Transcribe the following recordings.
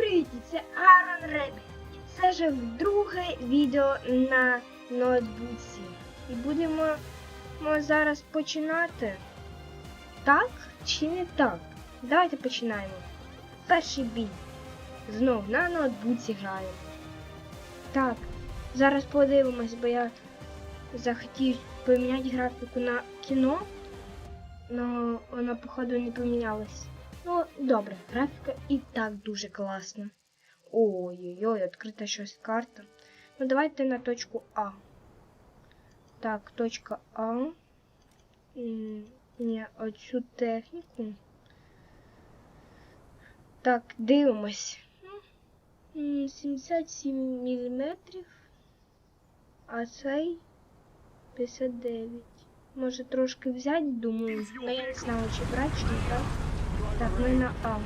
привіт! Це Аарон Ребі. Це вже друге відео на ноутбуці. І будемо ми зараз починати. Так чи не так? Давайте починаємо. Перший бій. Знов на ноутбуці граю. Так, зараз подивимось, бо я захотів поміняти графіку на кіно, але вона, походу, не помінялась. Ну, добре, графіка і так дуже класна. Ой-ой-ой, відкрита щось карта. Ну, давайте на точку А. Так, точка А. Ні, оцю техніку. Так, дивимось. 77 мм. А цей 59. Може трошки взяти, думаю. Ну я не знаю, чи брати, чи не брати. Так, ми на А.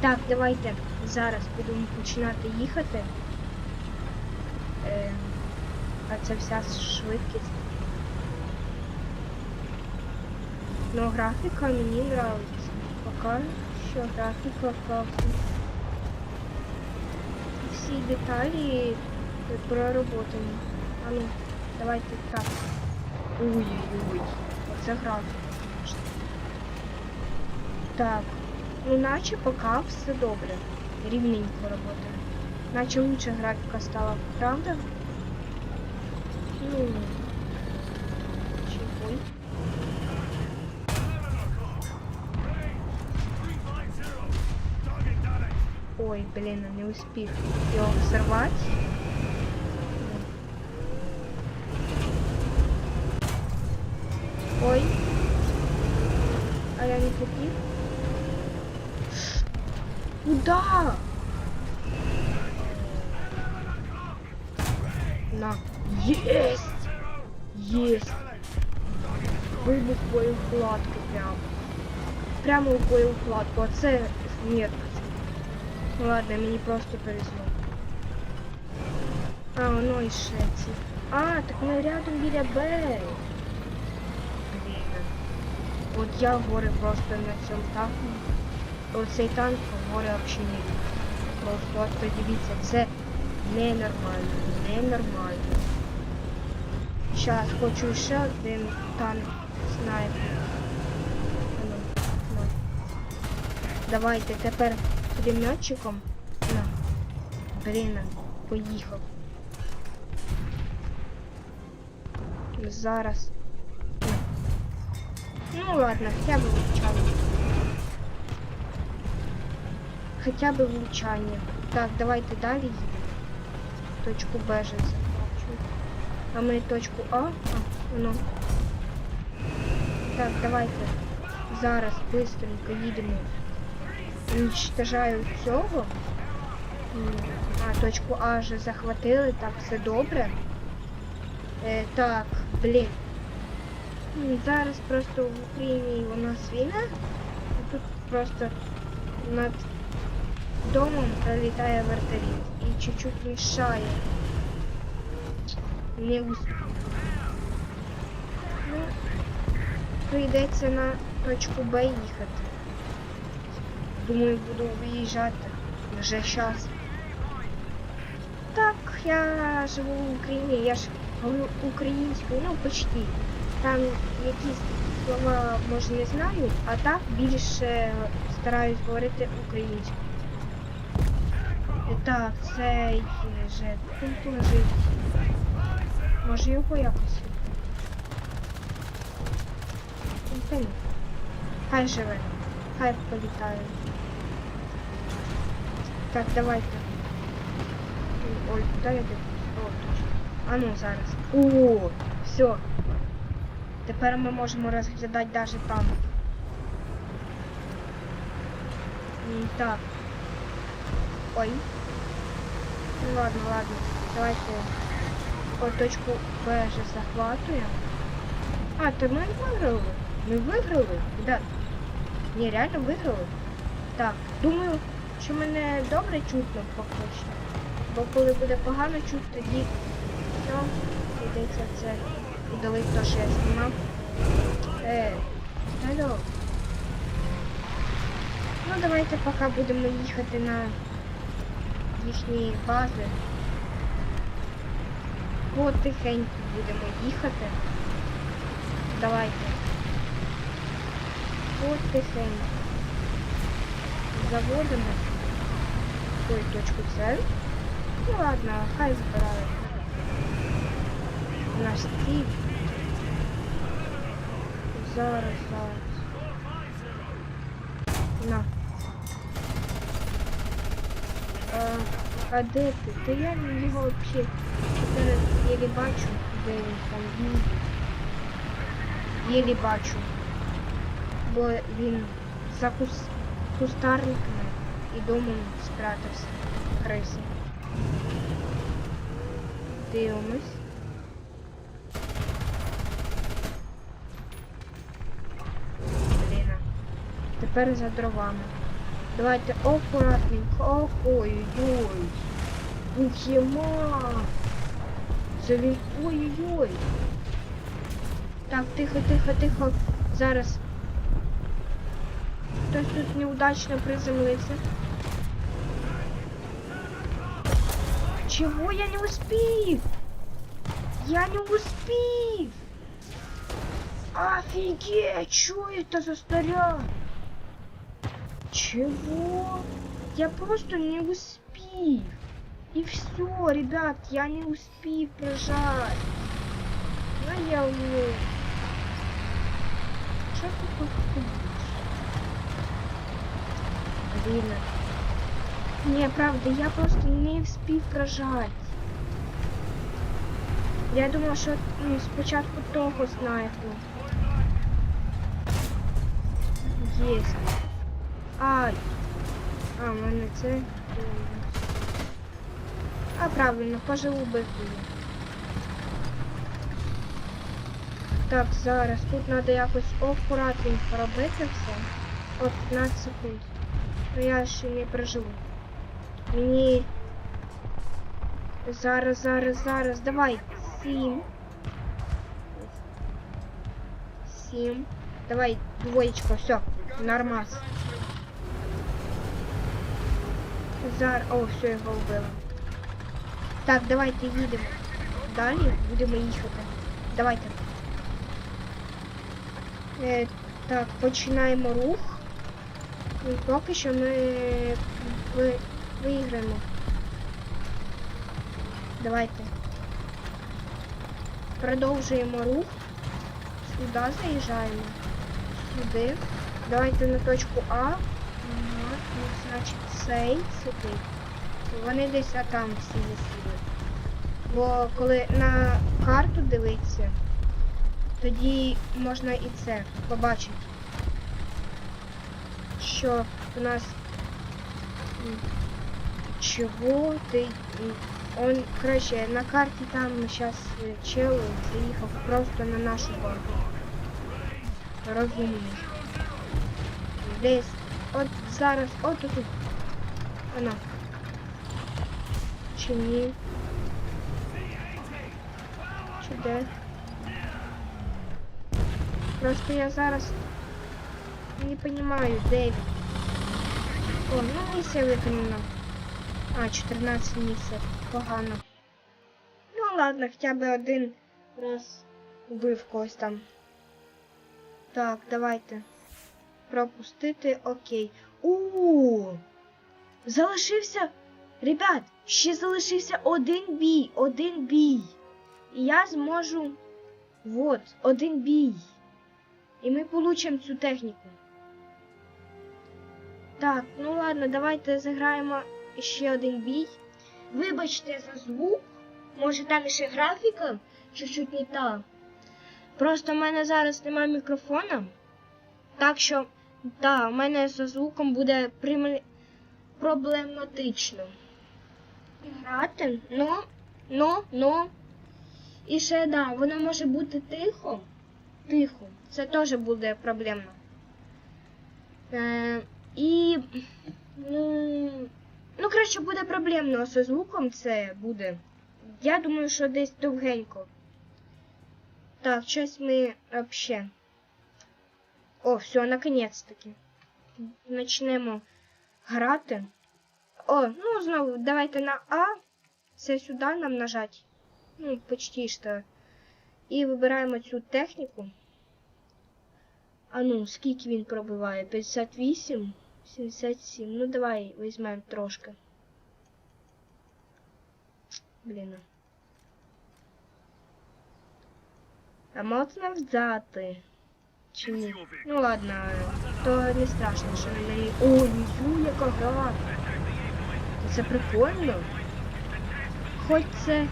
Так, давайте зараз будемо починати їхати. Е, а це вся швидкість. Ну, графіка мені нравиться. Поки що графіка класна. Всі деталі проработані. А ну, давайте так. Ой-ой-ой. Оце графіка. Так, ну наче поки все добре. Рівненько работає. Наче лучше графіка стала, правда? Ну, чего? Ой, блин, не успів його взорвати. Ой. А я не хотів. Куда? На. Есть! Есть! Вибух боєвкладки прямо. Прямо у боєвкладку. А це смерть. Ну ладно, мені просто повезло. А, воно і ще ці. А, так ми рядом біля Б. Блін. От я говорю просто на цьому танку. Оцей танк взагалі не. Просто от подивіться, це ненормально, ненормально. Зараз хочу ще один танк снайпер. Давайте тепер пулеметчиком. Блін, поїхав. Зараз. Ну ладно, хоча б влучання. Хоча б влучання. Так, давайте їдемо. Точку Б же захвачу. А ми точку А? А, ну. Так, давайте. Зараз быстренько їдемо. Уничтожаю цього. А, точку А вже захватили, так, все добре. Е, так, блін. Зараз просто в Україні у нас війна. Тут просто над домом пролітає вертоліт і чуть-чуть мішає. Не успів. Ну, прийдеться на точку Б їхати. Думаю, буду виїжджати вже час. Так, я живу в Україні, я ж говорю українською, ну почти. Там якісь слова може не знаю, а так більше стараюсь говорити українською. Так, цей же тут лежить. Може його якось. Та. Хай живе. Хай політає. Так, давайте. Ой, куди я тут? О, точно. А ну зараз. О, все. Тепер ми можемо розглядати навіть там. М, Так. Ой. Ну ладно, ладно. Давайте по точку Б же захватуємо. А, то ми виграли. Ми виграли? Да. Ні, реально виграли. Так, думаю, що мене добре чутно поки що. Бо коли буде погано чутно, тоді ну, прийдеться це удалити те, що я знімав. Е, алло. Ну давайте поки будемо їхати на їхньої бази. Потихеньку будемо їхати. Давайте. Потихеньку. Заводимо. Ой, точку С. Ну ладно, хай збирає. Наш стіль. Зараз, зараз. На. А, де ти? Та я його взагалі зараз єлі бачу, де він там він. Єлі бачу. Бо він за кус... кустарниками і домом спрятався. Криси. Дивимось. Блін. Тепер за дровами. Давайте акуратненько. Ой-ой-ой. Ух, єма. Це він. Ой-ой-ой. Так, тихо, тихо, тихо. Зараз. Хтось тут неудачно приземлився. Чего я не успів? Я не успів. Офигеть, что это за снаряд? Чего? Я просто не успів. И все, ребят, я не успів прожать. Ну я умею. Что ты тут Блин. Не, правда, я просто не вспів прожать. Я думала, що ну, спочатку того снайпу. Єсть. В мене це. А, правильно, поживу битву. Так, зараз тут треба якось акуратненько робити все. От 15 секунд. Ну я ще не проживу. Мені зараз, зараз, зараз. Давай. Сім. Сім. Давай, двоєчка, все. Нормас. Зараз. О, все, його вбили. Так, давайте їдемо. Далі будемо їхати. Давайте. Е, так, починаємо рух. І поки що ми ви, виграємо. Давайте. Продовжуємо рух. Сюди заїжджаємо. Сюди. Давайте на точку А. Значить цей сюди. Вони десь там всі засіли. Бо коли на карту дивитися, тоді можна і це побачити. Що у нас чого ти он короче на карті там зараз чел заїхав просто на нашу базу. Розумний. Десь от зараз от тут. Вона. Чи ні? Просто я зараз не понимаю, він. О, ну місія виконана. А, 14 місяців. Погано. Ну ладно, хоча б один раз вбив когось там. Так, давайте. Пропустити, окей. У Залишився. Ребят, ще залишився один бій. Один бій. І я зможу. Вот, один бій. І ми получимо цю техніку. Так, ну ладно, давайте заграємо ще один бій. Вибачте за звук. Може там ще графіка чуть-чуть не та. Просто в мене зараз немає мікрофона. Так що, да, у мене за звуком буде прим... проблематично. Грати, ну, ну, ну. І ще да, воно може бути тихо. Тихо. Це теж буде проблемно. Е, і. Ну. Ну, краще буде проблемно зі звуком це буде. Я думаю, що десь довгенько. Так, щось ми вообще. О, все, наконець-таки. Почнемо грати. О, ну знову давайте на А. Це сюди нам нажать. Ну, почти що. І вибираємо цю техніку. А ну, скільки він пробиває? 58? 77. Ну давай візьмемо трошки. Блін. А можна взяти? Чи ні? Ну ладно, то не страшно, що він на ній. О, нічу, яка гра. Це прикольно. Хоч це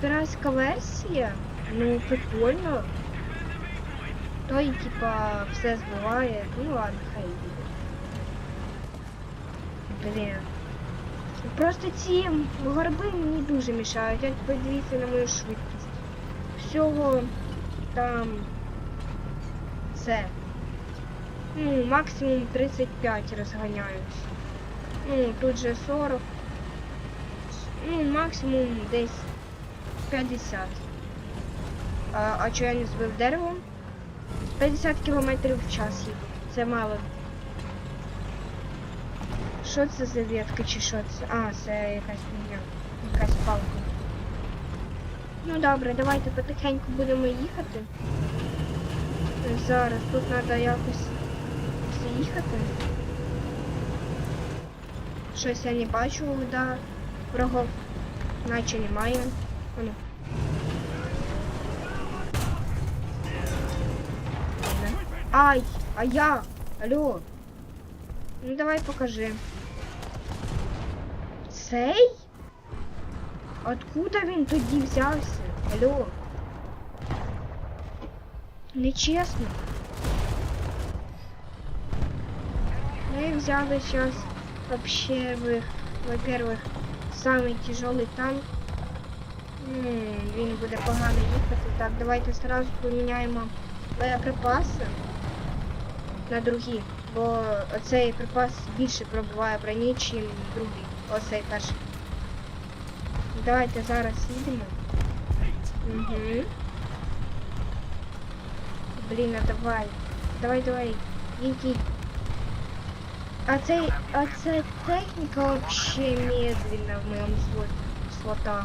піратська версія, ну прикольно. Той, типа, все збиває. Ну ладно, хай буде. Блін. Просто ці горби мені дуже мішають. Як подивіться на мою швидкість. Всього там це. Ну, максимум 35 розганяюсь. Ну, тут же 40. Ну, максимум десь 50. А, а чого я не збив деревом? 50 км в час їду. Це мало. Що це за ветка чи що це? А, це якась фігня. Якась палка. Ну добре, давайте потихеньку будемо їхати. Зараз тут треба якось заїхати. Щось я не бачу, да, врагов. Наче немає. Ану. Ай, а я? Алло. Ну давай покажи. Цей? Откуда він тоді взявся? Алло. Нечесно. Мы взяли сейчас вообще, вы- во-первых, самый тяжелый танк. М, Він буде погано їхати. Так, давайте сразу поміняємо боєприпаси на другі, бо оцей припас більше пробиває броні, ніж другий. Оцей перший. Давайте зараз їдемо. Угу. Блін, а давай. Давай, давай. Їдь. А цей, а ця техніка вообще медленна в моєму слот- слотах.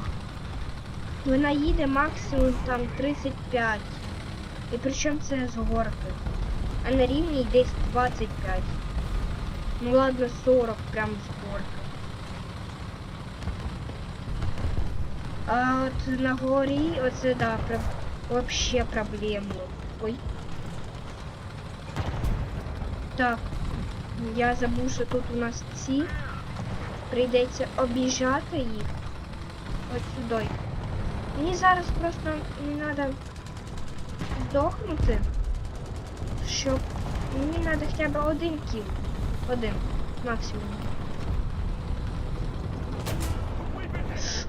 Вона їде максимум там 35. І причому це з горки. А на рівні десь 25. Ну ладно, 40 прям з горки. А от на горі оце да, вообще проблемно. Ой. Так. Я забув, що тут у нас ці. Прийдеться обіжати їх. От сюди. Мені зараз просто не треба здохнути. Щоб мені треба хоча б один кіл. Один. Максимум.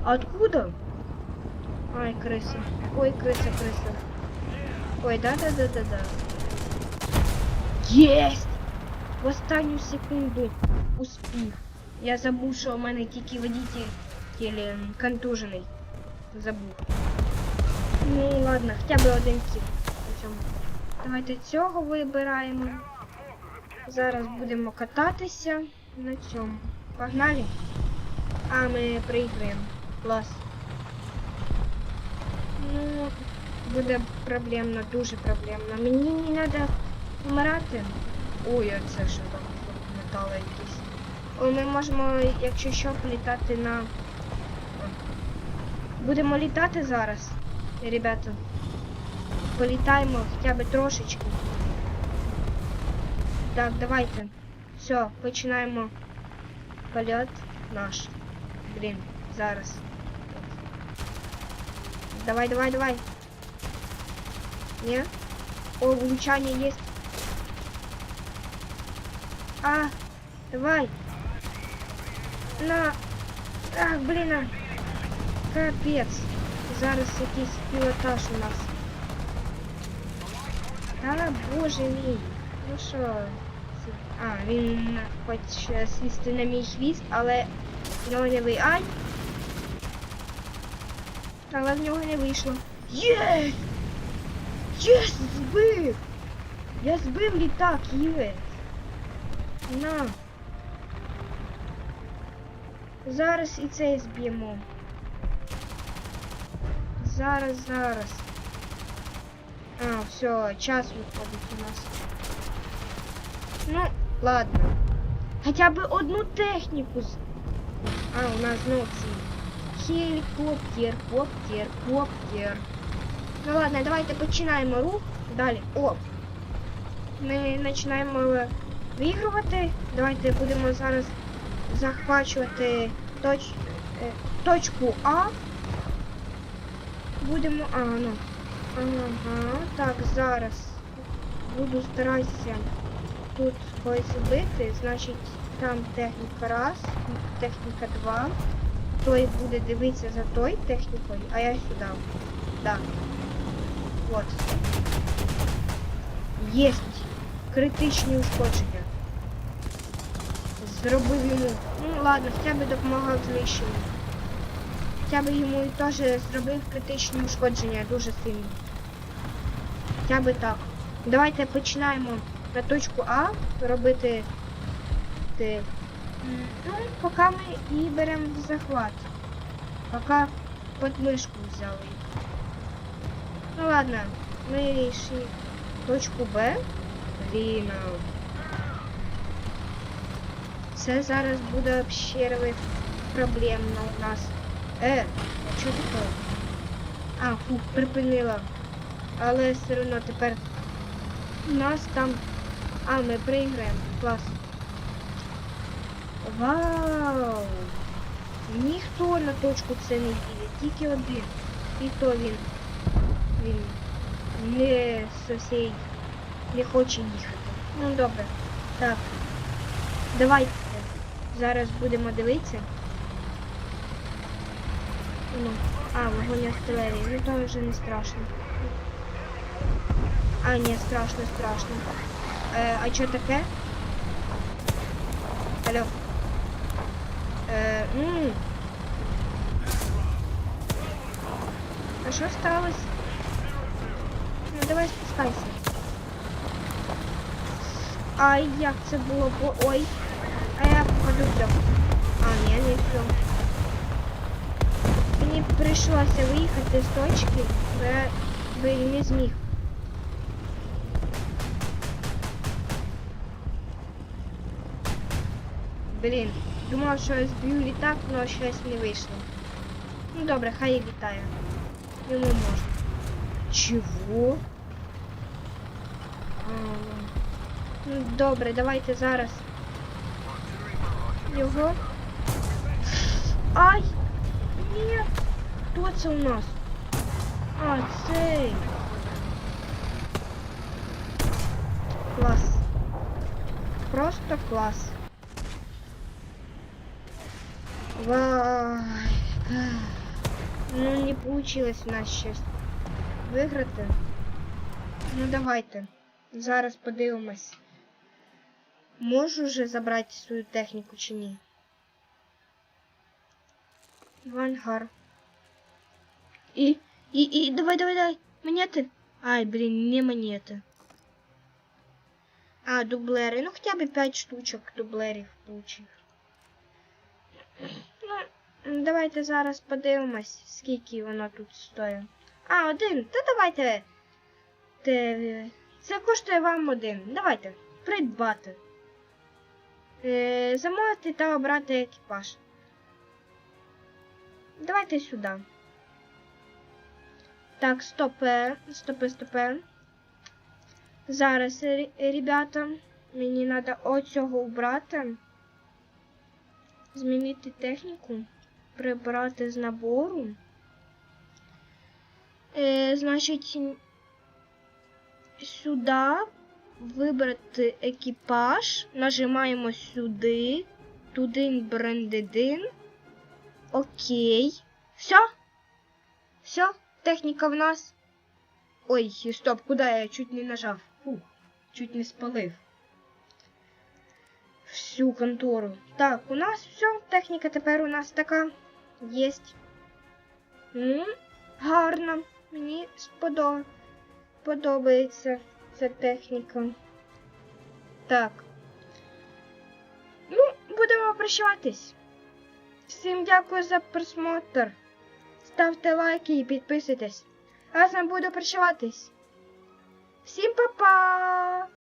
А Откуда? Ай, крыса. Ой, крыса, крыса. Ой, да-да-да-да-да. Есть! В останню секунду успіх. Я забув, що у мене тільки водитель тілі контужений. Забув. Ну ладно, хоча б один кіл. Давайте цього вибираємо. Зараз будемо кататися на цьому. Погнали? А, ми приїхаємо. Клас. Ну, буде проблемно, дуже проблемно. Мені не треба вмирати. Ой, це що там метали якісь. Ой, ми можемо, якщо що, політати на. Будемо літати зараз, ребята. Політаємо хоча б трошечки. Так, давайте. Все, починаємо польот наш. Блін, зараз. Давай, давай, давай. Не? О, влучание есть. А, давай. На. Ах, блін. а. Капець. Зараз якийсь пілотаж у нас. Та, боже мій. Ну що? А, він хоче сісти на мій хвіст, але в нього не ви. Ай! Але в нього не вийшло. Єс! Єс! Збив! Я збив літак, Єс! На! Зараз і цей зб'ємо. Зараз, зараз. А, все, час виходить у нас. Ну, ладно. Хоча б одну техніку. з- А, у нас знов ці. Гелікоптер, коптер, коптер. Ну ладно, давайте починаємо рух. Далі. О! Ми починаємо вигрувати. Давайте будемо зараз захвачувати точ... е, точку А. Будемо. А, ну. Ага, так, зараз буду старатися тут когось вбити, значить там техніка раз, техніка два. Той буде дивитися за той технікою, а я сюди. Да. От. Єсть. Критичні ушкодження. Зробив йому. Ну ладно, хоча б допомагав знищенню. Хоча б йому теж зробив критичні ушкодження дуже сильно. Хоча б так. Давайте починаємо на точку А робити. Ти. Ну, поки ми і беремо захват. Поки подмишку взяли. Ну ладно, ми йшли в точку Б. Блін. Це зараз буде взагалі проблемно у нас. Е, а що таке? А, фу, припинила. Але все одно тепер у нас там. А, ми проіграємо. Клас. Вау! Ніхто на точку це не їде, тільки один. І то він. Не сусід не хоче їхати. Ну добре. Так. Давайте. Зараз будемо дивитися. Ну. А, вогонь артилерії. Ну то вже не страшно. А, ні, страшно, страшно. Е, а що таке? Алло. Е, м. А що сталося? Давай спускайся. Ай, як це було бо. Ой. А я походу все. А, ні, не все. Мені прийшлося виїхати з точки, я би не зміг. Блін, думав, що я зб'ю літак, але щось не вийшло. Ну добре, хай і літає. Йому можна. Чого? Ну добре, давайте зараз. Його. Ай! Ні! Хто це у нас? А, цей. Клас. Просто клас. Вай. Ну, не получилось у нас щось виграти. Ну, давайте. Зараз подивимось. Можу вже забрати свою техніку чи ні? Вангар. І, і, і, давай, давай, давай. Монети. Ай, блін, не монети. А, дублери. Ну, хоча б 5 штучок дублерів получив. Ну, давайте зараз подивимось, скільки воно тут стоїть. А, один. Та давайте. Те, це коштує вам один. Давайте. Придбати. Е, замовити та обрати екіпаж. Давайте сюди. Так, стопе, стопе, стопе. Зараз, ре- ребята, мені треба оцього убрати. Змінити техніку. Прибрати з набору. Е, значить, сюди вибрати екіпаж. Нажимаємо сюди. Туди брендедин. Окей. Все? Все? Техніка в нас. Ой, стоп, куди я чуть не нажав? Фух, чуть не спалив. Всю контору. Так, у нас все. Техніка тепер у нас така. Єсть. М, Гарно. Мені сподо... подобається ця техніка. Так. Ну, будемо прощатись. Всім дякую за просмотр. Ставте лайки і підписуйтесь. Разом буду прощаватись. Всім па-па!